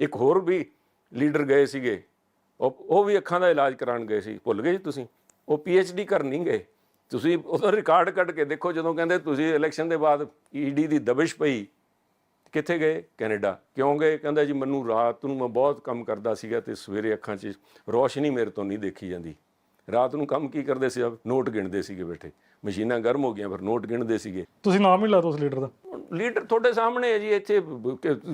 ਇੱਕ ਹੋਰ ਵੀ ਲੀਡਰ ਗਏ ਸੀਗੇ। ਉਹ ਉਹ ਵੀ ਅੱਖਾਂ ਦਾ ਇਲਾਜ ਕਰਾਉਣ ਗਏ ਸੀ। ਭੁੱਲ ਗਏ ਜੀ ਤੁਸੀਂ? ਉਹ ਡੀ ਕਰਨ ਨਹੀਂ ਗਏ। ਤੁਸੀਂ ਉਹਦਾ ਰਿਕਾਰਡ ਕੱਢ ਕੇ ਦੇਖੋ ਜਦੋਂ ਕਹਿੰਦੇ ਤੁਸੀਂ ਇਲੈਕਸ਼ਨ ਦੇ ਬਾਅਦ ਈਡੀ ਦੀ ਦਬਿਸ਼ ਪਈ। ਕਿੱਥੇ ਗਏ? ਕੈਨੇਡਾ। ਕਿਉਂ ਗਏ? ਕਹਿੰਦਾ ਜੀ ਮੈਨੂੰ ਰਾਤ ਨੂੰ ਮੈਂ ਬਹੁਤ ਕੰਮ ਕਰਦਾ ਸੀਗਾ ਤੇ ਸਵੇਰੇ ਅੱਖਾਂ 'ਚ ਰੋਸ਼ਨੀ ਮੇਰੇ ਤੋਂ ਨਹੀਂ ਦੇਖੀ ਜਾਂਦੀ। ਰਾਤ ਨੂੰ ਕੰਮ ਕੀ ਕਰਦੇ ਸੀ? ਆਪ ਨੋਟ ਗਿਣਦੇ ਸੀਗੇ ਬੈਠੇ। ਮਸ਼ੀਨਾਂ ਗਰਮ ਹੋ ਗਈਆਂ, ਫਿਰ ਨੋਟ ਗਿਣਦੇ ਸੀਗੇ। ਤੁਸੀਂ ਨਾਮ ਹੀ ਲਾ ਦੋ ਉਸ ਲੀਡਰ ਦਾ। ਲੀਡਰ ਤੁਹਾਡੇ ਸਾਹਮਣੇ ਹੈ ਜੀ ਇੱਥੇ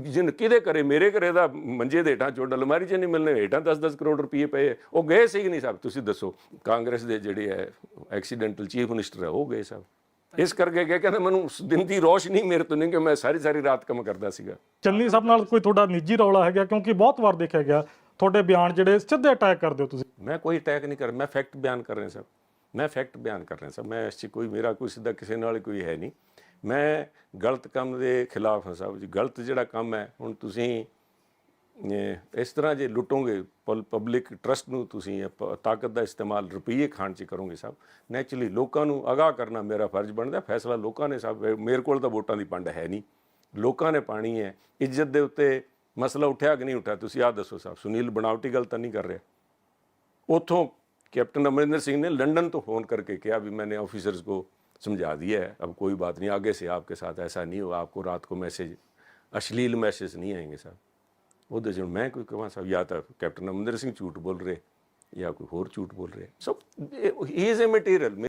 ਜਿਨ ਕਿਹਦੇ ਕਰੇ ਮੇਰੇ ਘਰੇ ਦਾ ਮੰਜੇ ਦੇ ਹੇਠਾਂ ਚੋਂ ਅਲਮਾਰੀ 'ਚ ਨਹੀਂ ਮਿਲਨੇ ਹੇਠਾਂ 10-10 ਕਰੋੜ ਰੁਪਏ ਪਏ। ਉਹ ਗਏ ਸੀ ਕਿ ਨਹੀਂ ਸਾਹਿਬ? ਤੁਸੀਂ ਦੱਸੋ। ਕਾਂਗਰਸ ਦੇ ਜਿਹੜੇ ਹੈ ਐਕਸੀਡੈਂਟਲ ਚੀਫ ਮਿਨਿਸਟਰ ਹੈ ਉਹ ਗਏ ਸਾਹਿਬ। ਇਸ ਕਰਕੇ ਗਏ ਕਹਿੰਦੇ ਮੈਨੂੰ ਉਸ ਦਿਨ ਦੀ ਰੋਸ਼ਨੀ ਮੇਰੇ ਤੋਂ ਨਹੀਂ ਕਿ ਮੈਂ ਸਾਰੀ ਸਾਰੀ ਰਾਤ ਕੰਮ ਕਰਦਾ ਸੀਗਾ। ਚੰਨੀ ਸਾਹਿਬ ਨਾਲ ਕੋਈ ਤੁਹਾਡਾ ਨਿੱਜੀ ਰੌਲਾ ਹੈਗਾ? ਕਿਉਂਕਿ ਬਹੁਤ ਵਾਰ ਦੇਖਿਆ ਗਿਆ ਤੁਹਾਡੇ ਬਿਆਨ ਜਿਹੜੇ ਸਿੱਧੇ ਅਟੈਕ ਕਰਦੇ ਹੋ ਤੁਸੀਂ। ਮੈਂ ਕੋਈ ਅਟੈਕ ਨਹੀਂ ਕਰ ਮੈਂ ਫੈਕਟ ਬਿਆਨ ਕਰ ਰਿਹਾ ਸਰ ਮੈਂ ਫੈਕਟ ਬਿਆਨ ਕਰ ਰਿਹਾ ਸਰ ਮੈਂ ਇਸ 'ਚ ਕੋਈ ਮੇਰਾ ਕੋਈ ਸਿੱਧਾ ਕਿਸੇ ਨਾਲ ਕੋਈ ਹੈ ਨਹੀਂ। ਮੈਂ ਗਲਤ ਕੰਮ ਦੇ ਖਿਲਾਫ ਹਾਂ ਸਾਹਿਬ ਜੀ, ਗਲਤ ਜਿਹੜਾ ਕੰਮ ਹੈ, ਹੁਣ ਤੁਸੀਂ ਇਸ ਤਰ੍ਹਾਂ ਜੇ ਲੁੱਟੋਗੇ ਪਬਲਿਕ ਟਰਸਟ ਨੂੰ ਤੁਸੀਂ ਤਾਕਤ ਦਾ ਇਸਤੇਮਾਲ ਰੁਪਈਏ ਖਾਣ 'ਚ ਕਰੋਗੇ ਸਾਹਿਬ। ਨੈਚੁਰਲੀ ਲੋਕਾਂ ਨੂੰ ਅਗਾਹ ਕਰਨਾ ਮੇਰਾ ਫਰਜ਼ ਬਣਦਾ ਫੈਸਲਾ ਲੋਕਾਂ ਨੇ ਸਾਹਿਬ ਮੇਰੇ ਕੋਲ ਤਾਂ ਵੋਟਾਂ ਦੀ ਪੰਡ ਹੈ ਨਹੀਂ। ਲੋਕਾਂ ਨੇ ਪਾਣੀ ਹੈ, ਇੱਜ਼ਤ ਦੇ ਉੱਤੇ ਮਸਲਾ ਉੱਠਿਆ ਕਿ ਨਹੀਂ ਉੱਠਿਆ, ਤੁਸੀਂ ਆਹ ਦੱਸੋ ਸਾਹਿਬ, ਸੁਨੀਲ ਬਣਾਵਟੀ ਗੱਲ ਤਾਂ ਨਹੀਂ ਕਰ ਰਿਹਾ। ਉਥੋਂ ਕੈਪਟਨ ਅਮਰਿੰਦਰ ਸਿੰਘ ਨੇ ਲੰਡਨ ਤੋਂ ਫੋਨ ਕਰਕੇ ਕਿਹਾ ਵੀ ਮੈਨੇ ਆਫੀਸਰਸ ਕੋ समझा दिया है अब कोई बात नहीं आगे से आपके साथ ऐसा नहीं होगा आपको रात को मैसेज अश्लील मैसेज नहीं आएंगे साहब ਉਹਦੇ 'ਚ ਹੁਣ ਮੈਂ ਕੋਈ ਕਹਾਂ ਸਾਹਿਬ ਜਾਂ ਤਾਂ ਕੈਪਟਨ ਅਮਰਿੰਦਰ ਸਿੰਘ ਝੂਠ ਬੋਲ ਰਹੇ ਜਾਂ ਕੋਈ ਹੋਰ ਝੂਠ ਬੋਲ ਰਿਹਾ ਸੋ ਹੀ ਇਜ਼ ਅ ਮਟੀਰੀਅਲ